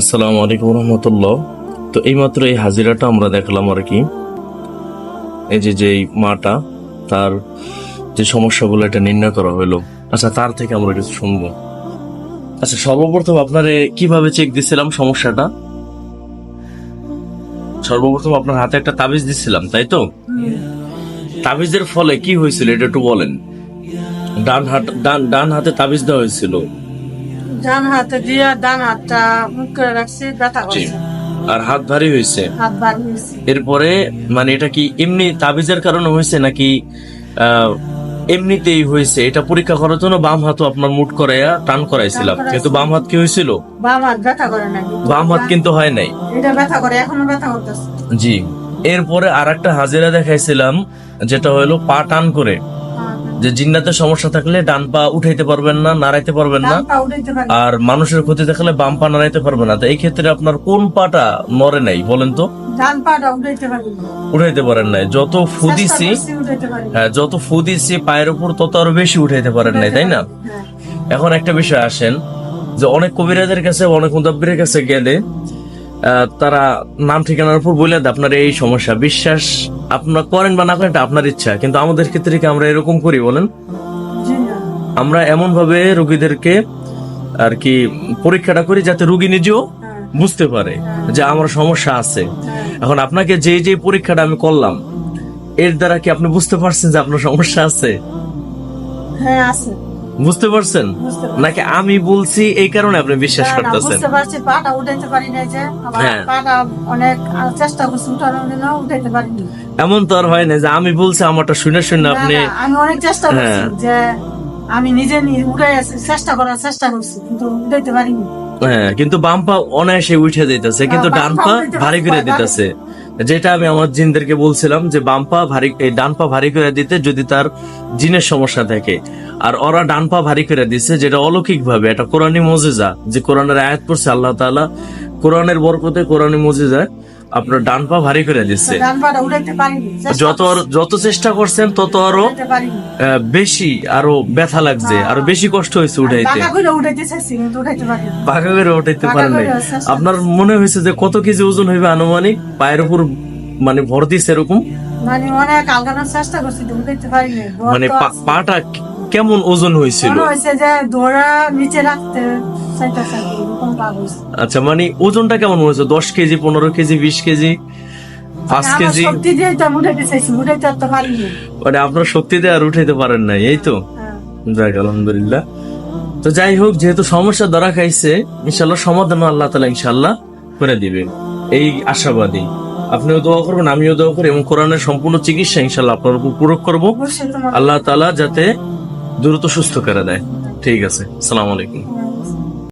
আসসালামু আলাইকুম রহমতুল্লাহ। তো এইমাত্র এই হাজিরাটা আমরা দেখলাম আর কি। এই যে যে মাটা, তার যে সমস্যাগুলো এটা নির্ণয় করা হলো আচ্ছা তার থেকে আমরা কিছু শুনব। আচ্ছা সর্বপ্রথম আপনারে কীভাবে চেক দিছিলাম সমস্যাটা? সর্বপ্রথম আপনার হাতে একটা তাবিজ দিছিলাম, তাই তো? তাবিজের ফলে কি হয়েছিল, এটা একটু বলেন। ডান হাত, ডান ডান হাতে তাবিজ দেওয়া হয়েছিল। ডান হাতে দিয়ে ডান হাতটা মুখ করে রাখছি ব্যথা করছে। আর হাত ভারী হয়েছে হাত বার হয়েছে এরপরে মানে এটা কি এমনি তাবিজের কারণে হয়েছে নাকি এমনিতেই হয়েছে এটা পরীক্ষা করার জন্য বাম হাতও আপনার মুট করাইয়া টান করাইছিলাম। কিন্তু বাম হাত কি হয়েছিল বাম হাত ব্যথা করে না বাম হাত কিন্তু হয় নাই। এটা ব্যথা করে এখনও ব্যথা করতেছে। জি। এরপরে আর একটা হাজিরা দেখাইছিলাম যেটা হলো পা টান করে। যে জিন্নাতের সমস্যা থাকলে ডান পা উঠাইতে পারবেন না নাড়াইতে পারবেন না। আর মানুষের ক্ষতি থাকলে বাম পা নাড়াইতে পারবেন না। তো এই ক্ষেত্রে আপনার কোন পাটা নড়ে নাই বলেন তো? ডান পাটা উঠাইতে পারি উঠাইতে পারেন নাই। যত ফু চেষ্টা দিছি করছি, উঠাইতে পারি। হ্যাঁ যত ফু দিচ্ছি পায়ের উপর তত আরও বেশি উঠাইতে পারেন নাই তাই না? হ্যাঁ। এখন একটা বিষয় আসেন যে অনেক কবিরাজের কাছে অনেক মুদাব্বিরের কাছে গেলে তারা নাম ঠিকানার উপর বলে দেয়, আপনার এই সমস্যা, বিশ্বাস আপনার করেন বা না করেন এটা আপনার ইচ্ছা। কিন্তু আমাদের ক্ষেত্রে কি আমরা এরকম করি বলেন? আমরা এমন ভাবে রোগীদেরকে আর কি পরীক্ষাটা করি যাতে রুগী নিজেও বুঝতে পারে যে আমার সমস্যা আছে। এখন আপনাকে যে যে পরীক্ষাটা আমি করলাম, এর দ্বারা কি আপনি বুঝতে পারছেন যে আপনার সমস্যা আছে? হ্যাঁ আছে। বুঝতে পারছেন? নাকি আমি বলছি এই কারণে আপনি বিশ্বাস করতেছেন? বুঝতে পারছি পাটা উঠাইতে পারি না যে হ্যাঁ। পাটা অনেক চেষ্টা করছি উঠানোর জন্য উঠাইতে পারিনি। এমন তো আর হয় না যে আমি বলছি আমারটা শুনে শুনে আপনি আমি অনেক চেষ্টা করছি হ্যাঁ। যে আমি নিজে নিয়ে উঠে চেষ্টা করার চেষ্টা করছি কিন্তু উঠাইতে পারিনি। হ্যাঁ কিন্তু বাম পা অনায়াসে উঠে দিতেছে কিন্তু ডান পা ভারী করে দিতেছে। যেটা আমি আমার জিনদেরকে বলছিলাম যে বাম্পা ভারী, এই ভারী করে দিতে যদি তার জিনের সমস্যা থাকে। আর ওরা ডানপা ভারী করে দিচ্ছে যেটা অলৌকিক ভাবে এটা কোরআনী মজিজা। যে কোরআনের আয়াত পড়ছে আল্লাহ তালা কোরআনের বরকতে কোরআনী মজিজায় আপনার ডান পা ভারী করে দিচ্ছে। যত যত চেষ্টা করছেন তত আরও বেশি আরও ব্যথা লাগছে আরও বেশি কষ্ট হয়েছে উঠাইতে। পাকা করে উঠাইতে পারেন। নাই। আপনার মনে হয়েছে যে কত কেজি ওজন হইবে আনুমানিক? পায়ের উপর মানে ভর দিচ্ছে এরকম? মানে মানে পাটা কেমন ওজন হয়েছিল? হয়েছে যে দৌড়া নিচে রাখতে আচ্ছা মানে ওজনটা কেমন হয়েছে দশ কেজি পনেরো কেজি বিশ কেজি পাঁচ কেজি? শক্তি দিয়ে মানে আপনার শক্তিতে আর উঠাইতে পারেন নাই এই তো? হ্যাঁ। যাক আলহামদুলিল্লাহ। তো যাই হোক যেহেতু সমস্যা ধরা খাইছে ইনশাল্লাহ সমাধান আল্লাহ তালা ইনশাল্লাহ করে দিবে। এই আশাবাদী। আপনিও দোয়া করবেন আমিও দোয়া করি এবং কোরআনের সম্পূর্ণ চিকিৎসা ইনশাল্লাহ আপনার উপর প্রয়োগ করব। আল্লাহ তালা যাতে দ্রুত সুস্থ করে দেয়। ঠিক আছে সালাম আলাইকুম।